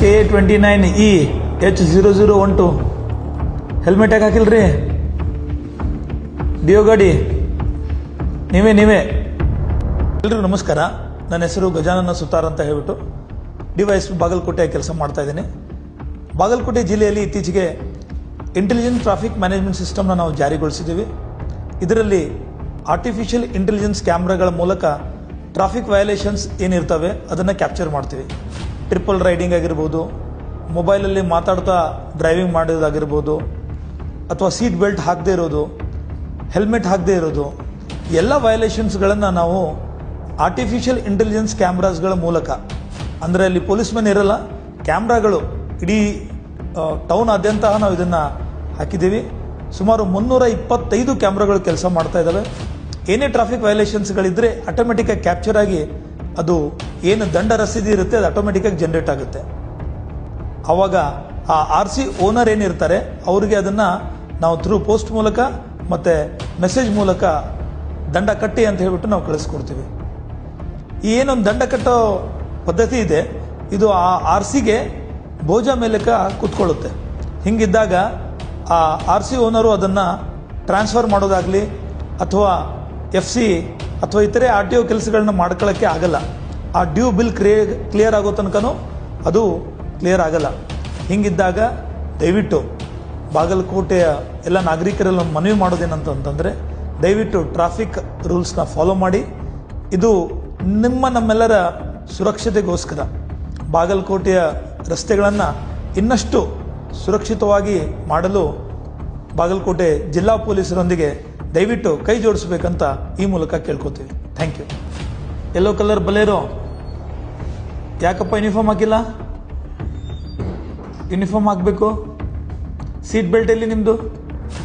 K twenty nine E H zero zero one two helmet ಯಾಕೆ ಹಾಕಿಲ್ರಿ? Dio ಗಾಡಿ ನೀವೇ ನೀವೇ. ಎಲ್ರಿಗೂ ನಮಸ್ಕಾರ. ನನ್ನ ಹೆಸರು ಗಜಾನನ ಸುತಾರ್ ಅಂತ ಹೇಳ್ಬಿಟ್ಟು ಡಿ ವೈ ಎಸ್ ಬಾಗಲಕೋಟೆ ಕೆಲಸ ಮಾಡ್ತಾ ಇದ್ದೀನಿ. ಬಾಗಲಕೋಟೆ ಜಿಲ್ಲೆಯಲ್ಲಿ ಇತ್ತೀಚೆಗೆ ಇಂಟೆಲಿಜೆಂಟ್ ಟ್ರಾಫಿಕ್ ಮ್ಯಾನೇಜ್ಮೆಂಟ್ ಸಿಸ್ಟಮ್ನ ನಾವು ಜಾರಿಗೊಳಿಸಿದ್ದೀವಿ. ಇದರಲ್ಲಿ ಆರ್ಟಿಫಿಷಿಯಲ್ ಇಂಟೆಲಿಜೆನ್ಸ್ ಕ್ಯಾಮ್ರಾಗಳ ಮೂಲಕ ಟ್ರಾಫಿಕ್ ವಯೋಲೇಷನ್ಸ್ ಏನಿರ್ತವೆ, ಅದನ್ನು ಕ್ಯಾಪ್ಚರ್ ಮಾಡ್ತೀವಿ. ಟ್ರಿಪಲ್ ರೈಡಿಂಗ್ ಆಗಿರ್ಬೋದು, ಮೊಬೈಲಲ್ಲಿ ಮಾತಾಡ್ತಾ ಡ್ರೈವಿಂಗ್ ಮಾಡೋದಾಗಿರ್ಬೋದು, ಅಥವಾ ಸೀಟ್ ಬೆಲ್ಟ್ ಹಾಕದೇ ಇರೋದು, ಹೆಲ್ಮೆಟ್ ಹಾಕದೇ ಇರೋದು, ಎಲ್ಲ ವಯಲೇಷನ್ಸ್ಗಳನ್ನು ನಾವು ಆರ್ಟಿಫಿಷಿಯಲ್ ಇಂಟೆಲಿಜೆನ್ಸ್ ಕ್ಯಾಮ್ರಾಸ್ಗಳ ಮೂಲಕ, ಅಂದರೆ ಅಲ್ಲಿ ಪೊಲೀಸ್ ಮೆನ್ ಇರಲ್ಲ, ಕ್ಯಾಮ್ರಾಗಳು ಇಡೀ ಟೌನಾದ್ಯಂತ ನಾವು ಇದನ್ನು ಹಾಕಿದ್ದೀವಿ. ಸುಮಾರು ಮುನ್ನೂರ ಇಪ್ಪತ್ತೈದು ಕ್ಯಾಮ್ರಾಗಳು ಕೆಲಸ ಮಾಡ್ತಾ ಇದ್ದಾವೆ ಏನೇ ಟ್ರಾಫಿಕ್ ವಯಲೇಷನ್ಸ್ಗಳಿದ್ದರೆ ಆಟೋಮೆಟಿಕಾಗಿ ಕ್ಯಾಪ್ಚರ್ ಆಗಿ ಅದು ಏನು ದಂಡ ರಸೀದಿ ಇರುತ್ತೆ, ಅದು ಆಟೋಮೆಟಿಕಾಗಿ ಜನರೇಟ್ ಆಗುತ್ತೆ. ಆವಾಗ ಆ ಆರ್ ಸಿ ಓನರ್ ಏನಿರ್ತಾರೆ, ಅವರಿಗೆ ಅದನ್ನು ನಾವು ಥ್ರೂ ಪೋಸ್ಟ್ ಮೂಲಕ ಮತ್ತು ಮೆಸೇಜ್ ಮೂಲಕ ದಂಡ ಕಟ್ಟಿ ಅಂತ ಹೇಳ್ಬಿಟ್ಟು ನಾವು ಕಳಿಸ್ಕೊಡ್ತೀವಿ. ಈ ಏನೊಂದು ದಂಡ ಕಟ್ಟೋ ಪದ್ಧತಿ ಇದೆ, ಇದು ಆ ಆರ್ ಸಿಗೆ ಭೋಜ ಮೇಲಕ ಕೂತ್ಕೊಳ್ಳುತ್ತೆ. ಹಿಂಗಿದ್ದಾಗ ಆ ಆರ್ ಸಿ ಓನರು ಅದನ್ನು ಟ್ರಾನ್ಸ್ಫರ್ ಮಾಡೋದಾಗಲಿ, ಅಥವಾ ಎಫ್ ಸಿ ಅಥವಾ ಇತರೆ ಆರ್ ಟಿ ಒ ಕೆಲಸಗಳನ್ನ ಮಾಡ್ಕೊಳ್ಳೋಕ್ಕೆ ಆಗಲ್ಲ. ಆ ಡ್ಯೂ ಬಿಲ್ ಕ್ರಿಯೇ ಕ್ಲಿಯರ್ ಆಗೋ ತನಕನೂ ಅದು ಕ್ಲಿಯರ್ ಆಗಲ್ಲ. ಹಿಂಗಿದ್ದಾಗ ದಯವಿಟ್ಟು ಬಾಗಲಕೋಟೆಯ ಎಲ್ಲ ನಾಗರಿಕರೆಲ್ಲ ಮನವಿ ಮಾಡೋದೇನಂತಂತಂದರೆ ದಯವಿಟ್ಟು ಟ್ರಾಫಿಕ್ ರೂಲ್ಸ್ನ ಫಾಲೋ ಮಾಡಿ. ಇದು ನಿಮ್ಮ ನಮ್ಮೆಲ್ಲರ ಸುರಕ್ಷತೆಗೋಸ್ಕರ. ಬಾಗಲಕೋಟೆಯ ರಸ್ತೆಗಳನ್ನು ಇನ್ನಷ್ಟು ಸುರಕ್ಷಿತವಾಗಿ ಮಾಡಲು ಬಾಗಲಕೋಟೆ ಜಿಲ್ಲಾ ಪೊಲೀಸರೊಂದಿಗೆ ದಯವಿಟ್ಟು ಕೈ ಜೋಡಿಸಬೇಕಂತ ಈ ಮೂಲಕ ಕೇಳ್ಕೊತೀವಿ thank you. Yellow colour Bolero ಯಾಕಪ್ಪ ಯೂನಿಫಾರ್ಮ್ ಹಾಕಿಲ್ಲ? ಯೂನಿಫಾರ್ಮ್ ಹಾಕಬೇಕು? ಸೀಟ್ ಬೆಲ್ಟ್ ಎಲ್ಲಿ ನಿಮ್ಮದು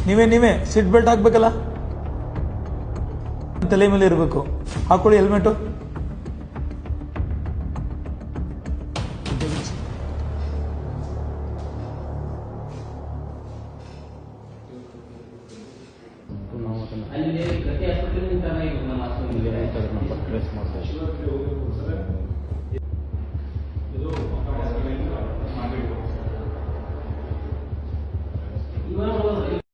ನೀವೇ ನೀವೇ ಸೀಟ್ ಬೆಲ್ಟ್ ಹಾಕ್ಬೇಕಲ್ಲ? ತಲೆ ಮೇಲೆ ಇರಬೇಕು. ಹಾಕೊಳ್ಳಿ ಹೆಲ್ಮೆಟು ಅಲ್ಲಿ ಪ್ರತಿ ನಮ್ಮ ಹಾಸ್ಪಿಟಲ್ ಟ್ರೇಸ್ ಮಾಡ್ತಾ